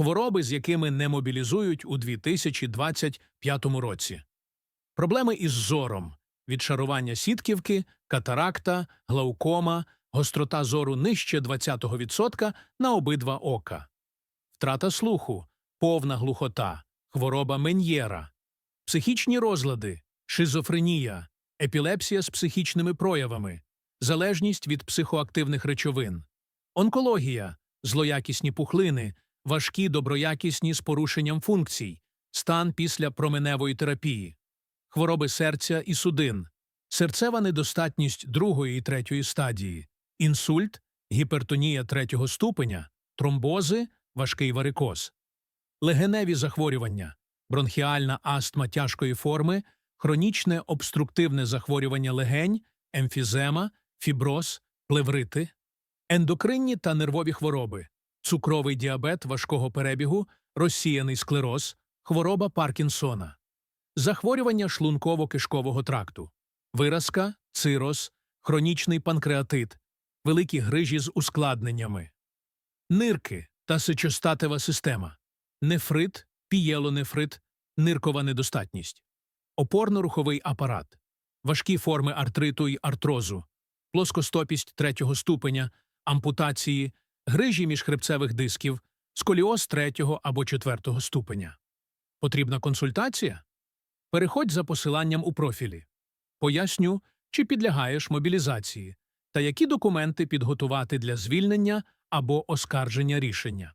хвороби, з якими не мобілізують у 2025 році. Проблеми із зором, відшарування сітківки, катаракта, глаукома, гострота зору нижче 20% на обидва ока, втрата слуху, повна глухота, хвороба Мен'єра, психічні розлади, шизофренія, епілепсія з психічними проявами, залежність від психоактивних речовин, онкологія, злоякісні пухлини, важкі доброякісні з порушенням функцій, стан після променевої терапії, хвороби серця і судин, серцева недостатність другої і третьої стадії, інсульт, гіпертонія третього ступеня, тромбози, важкий варикоз, легеневі захворювання, бронхіальна астма тяжкої форми, хронічне обструктивне захворювання легень, емфізема, фіброз, плеврити, ендокринні та нервові хвороби, цукровий діабет важкого перебігу, розсіяний склероз, хвороба Паркінсона, захворювання шлунково-кишкового тракту, виразка, цироз, хронічний панкреатит, великі грижі з ускладненнями, нирки та сечостатева система, нефрит, пієлонефрит, ниркова недостатність, опорно-руховий апарат, важкі форми артриту і артрозу, плоскостопість третього ступеня, ампутації, грижі міжхребцевих дисків, сколіоз третього або четвертого ступеня. Потрібна консультація? Переходь за посиланням у профілі. Поясню, чи підлягаєш мобілізації та які документи підготувати для звільнення або оскарження рішення.